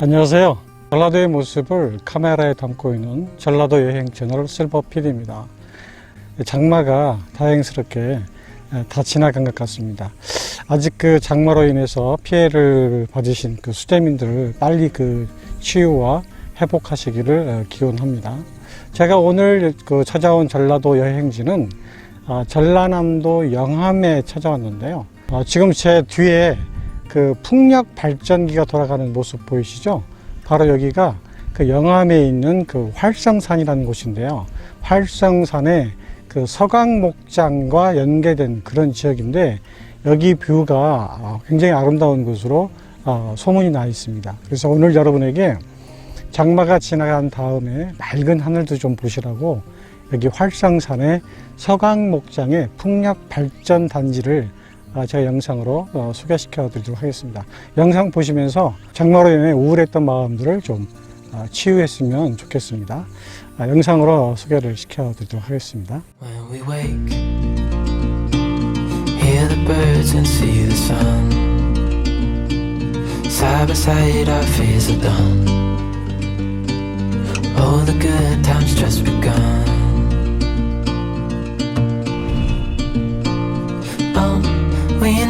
안녕하세요. 전라도의 모습을 카메라에 담고 있는 전라도 여행 채널 실버 PD입니다. 장마가 다행스럽게 다 지나간 것 같습니다. 아직 그 장마로 인해서 피해를 받으신 그 수재민들을 빨리 그 치유와 회복하시기를 기원합니다. 제가 오늘 그 찾아온 전라도 여행지는 아, 전라남도 영암에 찾아왔는데요. 아, 지금 제 뒤에 그 풍력 발전기가 돌아가는 모습 보이시죠? 바로 여기가 그 영암에 있는 그 활성산이라는 곳인데요. 활성산의 그 서강목장과 연계된 그런 지역인데 여기 뷰가 아, 굉장히 아름다운 곳으로 아, 소문이 나 있습니다. 그래서 오늘 여러분에게 장마가 지나간 다음에 맑은 하늘도 좀 보시라고 여기 활성산의 서강목장의 풍력 발전 단지를 아, 제가 영상으로 어, 소개시켜 드리도록 하겠습니다. 영상 보시면서 장마로 인해 우울했던 마음들을 좀 아, 치유했으면 좋겠습니다. 아, 영상으로 소개를 시켜 드리도록 하겠습니다. Oh, the good times just begun.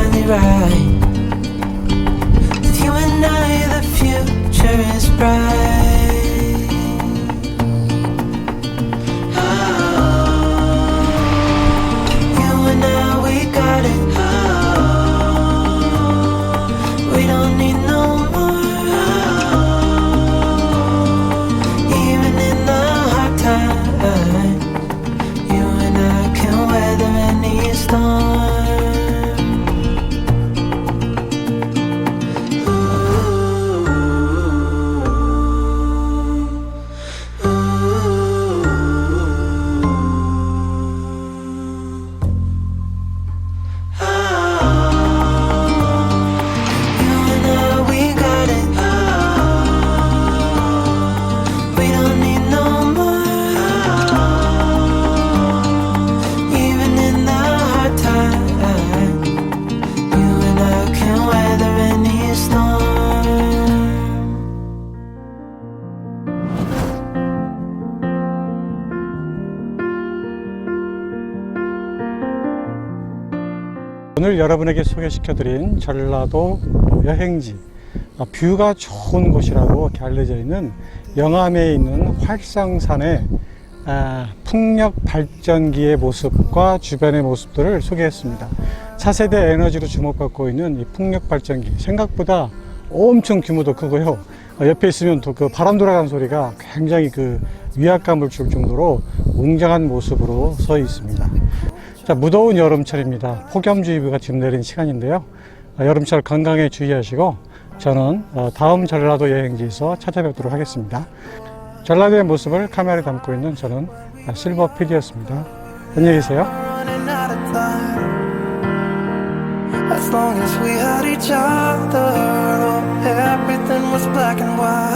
finally right. With you and I, the future is bright. 오늘 여러분에게 소개시켜드린 전라도 여행지 아, 뷰가 좋은 곳이라고 이렇게 알려져 있는 영암에 있는 활성산의 아, 풍력 발전기의 모습과 주변의 모습들을 소개했습니다. 차세대 에너지로 주목받고 있는 이 풍력 발전기 생각보다 엄청 규모도 크고요. 어, 옆에 있으면 또 그 바람 돌아가는 소리가 굉장히 그 위압감을 줄 정도로 웅장한 모습으로 서 있습니다. 자, 무더운 여름철입니다. 폭염주의보가 지금 내린 시간인데요. 아, 여름철 건강에 주의하시고 저는 어, 다음 전라도 여행지에서 찾아뵙도록 하겠습니다. 전라도의 모습을 카메라에 담고 있는 저는 아, 실버 PD였습니다. 안녕히 계세요. As long as we had each other, oh, everything was black and white.